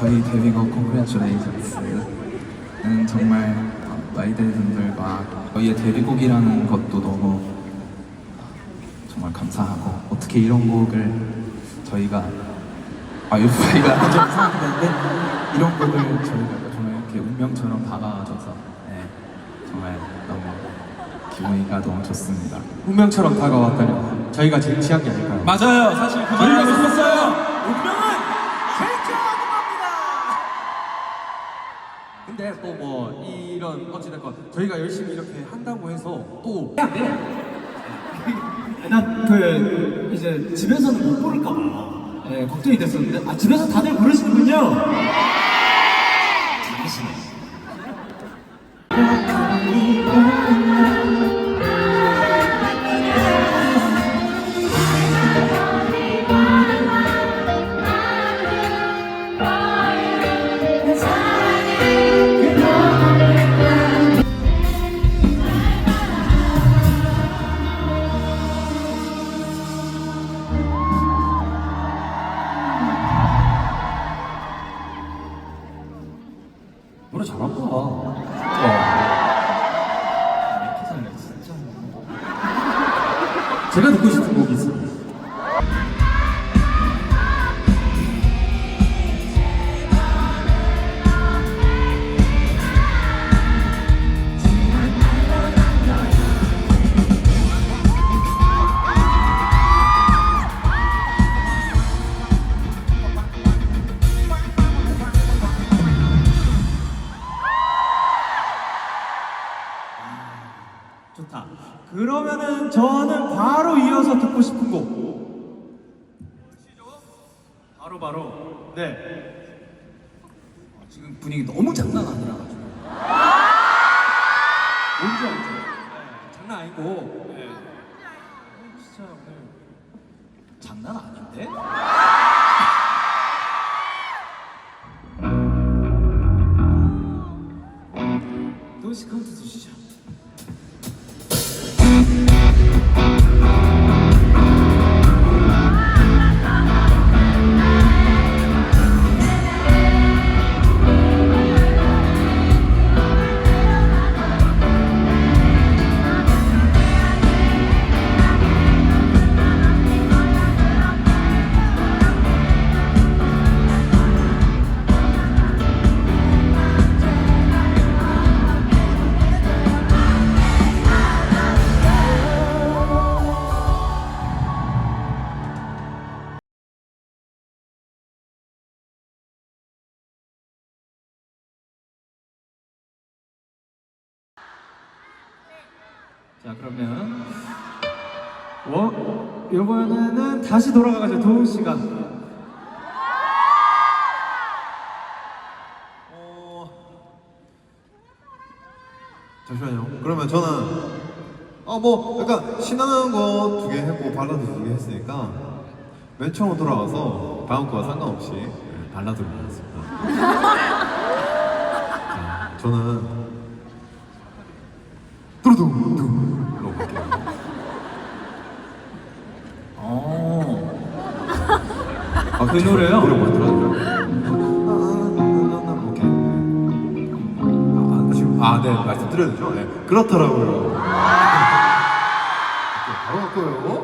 저희 데뷔곡 Congratulations는 정말 아이들 분들과 저희의 데뷔곡이라는 것도 너무 정말 감사하고 어떻게 이런 곡을 저희가 아 유파이가 좀 이상한데 이런 곡을 저희가 정말 이렇게 운명처럼 다가와줘서 네, 정말 너무 기분이가 너무 좋습니다. 운명처럼 다가왔다니 저희가 제일 취한 게 아닐까요? 맞아요. 사실 그 말을 했었어요. 어찌됐건 저희가 열심히 이렇게 한다고 해서 또난그 이제 집에서는 못 부를까 봐 예, 걱정이 됐었는데. 아 집에서 다들 부르시는군요. 잘하시네. 노래 잘한다. 살려 진짜. 제가 듣고 싶은 곡이 있습니 좋다. 그러면은 저는 바로 이어서 듣고 싶은 곡. 바로 바로. 네. 아, 지금 분위기 너무 장난 아니라 가지고. 뭔지 알죠? 네, 장난 아니고. 네. 진짜 오늘 장난 아닌데? 자 그러면 워 이번에는 다시 돌아가가지고 도훈 씨가 잠시만요. 그러면 저는 어뭐 약간 신나는 거 두 개 했고 발라드 두 개 했으니까 맨 처음 돌아와서 다음 거와 상관없이 네, 발라드로 하겠습니다. 자, 저는 뚜루둥둥으로 갈게요. 어. 아, 그 노래요? 노래 뭐더라고요? 오케이. 아, 아, 지금 아, 네 말씀드려도 되죠? 네, 그렇더라고요. 오케이, 바로 갈 거예요.